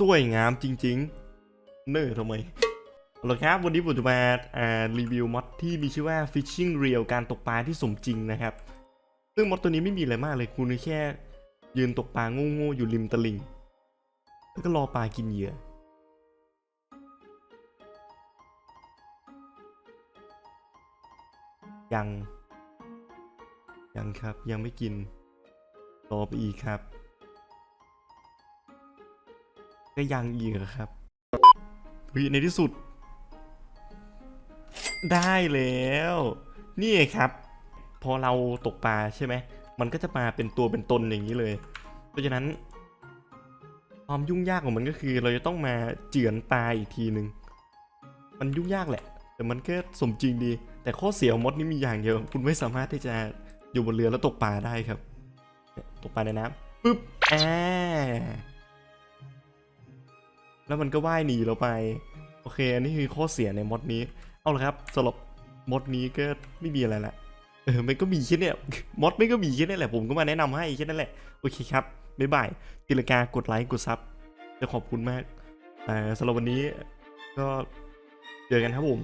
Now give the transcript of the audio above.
สวยงามจริง ๆ เน่อทำไมเอาละครับวันนี้ผมจะมาอ่ารีวิวมอดที่มีชื่อว่า Fishing Reel การตกปลาที่สมจริงนะครับ ซึ่งมอดตัวนี้ไม่มีอะไรมากเลยคุณแค่ยืนตกปลาโง่ๆอยู่ริมตลิ่ง แล้วก็รอปลากินเหยื่อยัง ยังครับยังไม่กิน รอไปอีกครับ ก็ยังอีกอะครับเฮ้ยในที่สุด ได้แล้ว นี่ครับ พอเราตกปลาใช่ไหม มันก็จะมาเป็นตัวเป็นตนอย่างนี้เลย เพราะฉะนั้น ความยุ่งยากของมันก็คือเราจะต้องมาเจือนปลาอีกทีหนึ่งมันยุ่งยากแหละ แต่มันก็สมจริงดี แต่ข้อเสียของมดนี่มีอย่างเดียว คุณไม่สามารถที่จะอยู่บนเรือแล้วตกปลาได้ครับ ตกปลาในน้ำปึ๊บอ่า แล้วมันก็ว่ายหนีเราไป โอเค อันนี้คือข้อเสียในมดนี้ เอาละครับสำหรับมดนี้ก็ไม่มีอะไรละเออมันก็มีแค่นี้มดไม่ก็มีแค่นี้แหละ ผมก็มาแนะนำให้แค่นั้นแหละ โอเคครับ บ๊ายบายตีลกากดไลค์ กดซับ จะขอบคุณมาก แต่สำหรับวันนี้ก็เจอกันครับผม